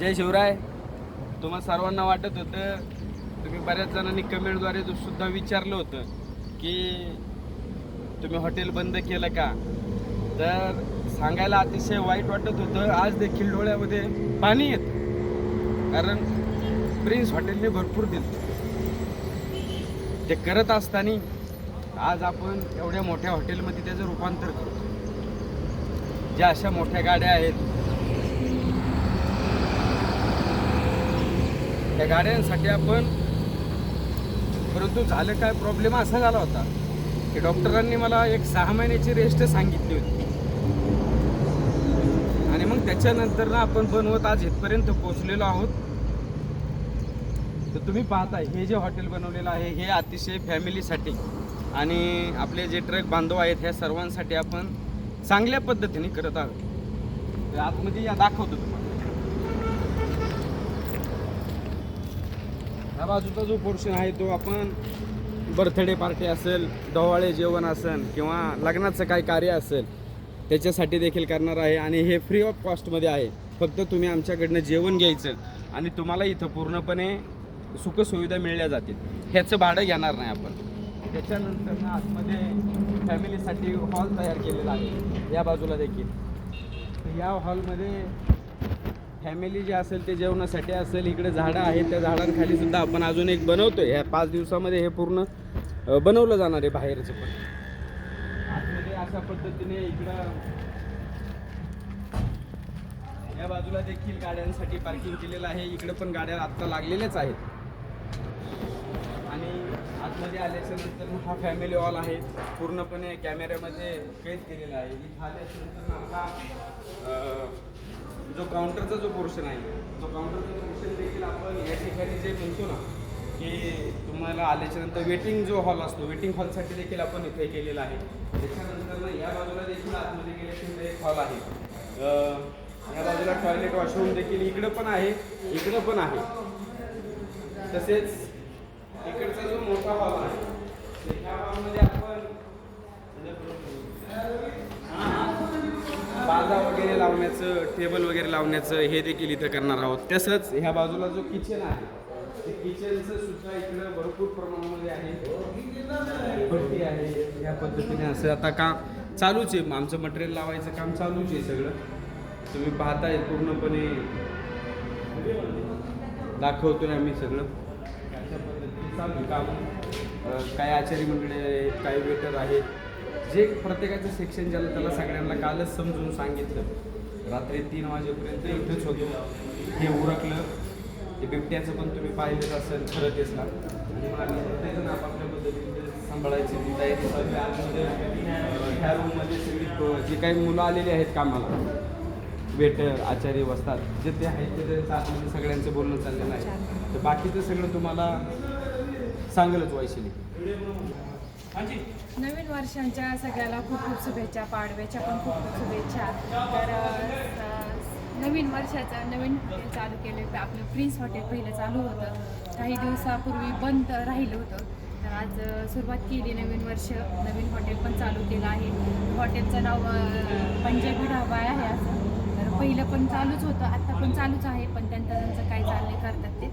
जय शिवराय. तुम्हा सर्वांना वाटत होतं तुम्ही बऱ्याच जणांनी कमेंटद्वारे सुद्धा विचारलं होतं की तुम्ही हॉटेल बंद केलं का? तर सांगायला अतिशय वाईट वाटत होतं. आज देखील डोळ्यामध्ये पाणी येत. कारण प्रिन्स हॉटेलने भरपूर दिलं. ते करत असताना आज आपण एवढ्या मोठ्या हॉटेलमध्ये त्याचं रूपांतर करतो ज्या अशा मोठ्या गाड्या आहेत. त्या गाड्यांसाठी आपण परंतु झालं काय प्रॉब्लेम असा झाला होता की डॉक्टरांनी मला एक सहा महिन्याची रेस्ट सांगितली होती. आणि मग त्याच्यानंतर ना आपण बनवत आज इथपर्यंत पोहोचलेलो आहोत. तर तुम्ही पाहताय हे जे हॉटेल बनवलेलं आहे हे अतिशय फॅमिलीसाठी आणि आपले जे ट्रक बांधव आहेत ह्या सर्वांसाठी आपण चांगल्या पद्धतीने करत आहोत. आतमध्ये या दाखवतो तुम्हाला. ह्या बाजूचा जो पोर्शन आहे तो आपण बर्थडे पार्टी असेल डोवाळे जेवण असेल किंवा लग्नाचं काय कार्य असेल त्याच्यासाठी देखील करणार आहे. आणि हे फ्री ऑफ कॉस्टमध्ये आहे. फक्त तुम्ही आमच्याकडनं जेवण घ्यायचं आणि तुम्हाला इथं पूर्णपणे सुखसुविधा मिळल्या जातील. ह्याचं भाडं घेणार नाही आपण. त्याच्यानंतर ना आतमध्ये फॅमिलीसाठी हॉल तयार केलेला आहे. या बाजूला देखील. या हॉलमध्ये फॅमिली जे असेल ते जेवणासाठी असेल इकडे झाडं आहेत त्या झाडांखाली सुद्धा आपण अजून एक बनवतो आहे ह्या पाच दिवसामध्ये हे पूर्ण बनवलं जाणार आहे बाहेरचं पण. आतमध्ये अशा पद्धतीने इकडं या बाजूला देखील गाड्यांसाठी पार्किंग केलेलं आहे. इकडं पण गाड्या आत्ता लागलेल्याच आहेत. आणि आतमध्ये आल्याच्यानंतर हा फॅमिली हॉल आहे. पूर्णपणे कॅमेऱ्यामध्ये कैद केलेला आहे. इथं आल्याच्यानंतर आपला जो काउंटरचा जो पोर्शन आहे तो काउंटरचा पोर्शन देखील आपण या ठिकाणी जे म्हणतो ना की तुम्हाला आल्याच्यानंतर वेटिंग जो हॉल असतो वेटिंग हॉलसाठी देखील आपण इथे केलेला आहे. त्याच्यानंतर ना या बाजूला देखील आतमध्ये गेल्यानंतर एक हॉल आहे. या बाजूला टॉयलेट वॉशरूम देखील इकडं पण आहे इकडं पण आहे. तसेच इकडचा जो मोठा हॉल आहे त्या हॉलमध्ये आपण बाजा वगैरे लावण्याचं टेबल वगैरे लावण्याचं हे देखील इथं करणार आहोत. तसंच ह्या बाजूला जो किचन आहे ते किचनचं सुद्धा इकडं भरपूर प्रमाणामध्ये आहे. भरती आहे. या पद्धतीने असं आता काम चालूच आहे. आमचं मटेरियल लावायचं काम चालूच आहे सगळं. तुम्ही पाहताय पूर्णपणे. दाखवतो आम्ही सगळं. चालू काम काही आचारी मंडळी आहेत काही वेटर आहेत जे प्रत्येकाचं सेक्शन ज्याला त्याला सगळ्यांना कालच समजून सांगितलं. रात्री तीन वाजेपर्यंत इथंच होतो. हे उरकलं. ते बिबट्याचं पण तुम्ही पाहिलंच असेल खरं तेच ना आणि प्रत्येकजण आपापल्या पद्धतीने सांभाळायचे. ह्या रूममध्ये सगळी जी काही मुलं आलेली आहेत कामाला वेटर आचार्य बसतात जे ते आहेत ते त्यांचं आतमध्ये सगळ्यांचं बोलणं चाललेलं आहे. तर बाकीचं सगळं तुम्हाला सांगेलच वैशिली. नवीन वर्षांच्या सगळ्याला खूप खूप शुभेच्छा पाडव्याच्या पण खूप खूप शुभेच्छा. तर नवीन वर्षाचं नवीन हॉटेल चालू केलं. आपलं प्रिन्स हॉटेल पहिलं चालू होतं. काही दिवसापूर्वी बंद राहिलं होतं. तर आज सुरुवात केली नवीन वर्ष. नवीन हॉटेल पण चालू केलं आहे. हॉटेलचं नाव पंजाबी ढाबा आहे असं. तर पहिलं पण चालूच होतं. आत्ता पण चालूच आहे पण त्यांचं त्यांचं काय चाललंय करतात ते.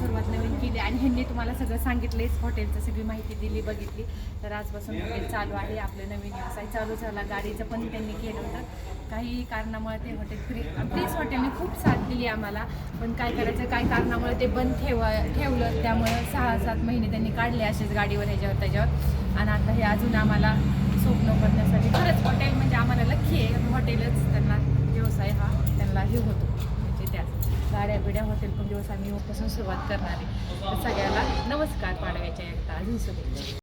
सुरुवात नवीन केली आणि ह्यांनी तुम्हाला सगळं सांगितलेच हॉटेलचं सगळी माहिती दिली बघितली. तर आजपासून हॉटेल चालू आहे आपलं नवीन व्यवसाय चालू झाला गाडीचं पण त्यांनी केलं होतं. काही कारणामुळे ते हॉटेल फ्री प्लीज हॉटेलने खूप साथ दिली आम्हाला पण काय करायचं काय कारणामुळे ते बंद ठेव ठेवलं त्यामुळं सहा सात महिने त्यांनी काढले असेच गाडीवर ह्याच्यावर त्याच्यावर. आणि आता हे अजून आम्हाला स्वप्न करण्यासाठी खरंच हॉटेल म्हणजे आम्हाला लक्की आहे हॉटेलच त्यांना व्यवसाय हा त्यांना हे होतो म्हणजे त्या गाड्या बिड्या हॉटेल पण दिवस आम्ही उपासून सुरुवात करणार आहे. तर सगळ्याला नमस्कार पाडव्याच्या एकदा. अजून शुभेच्छा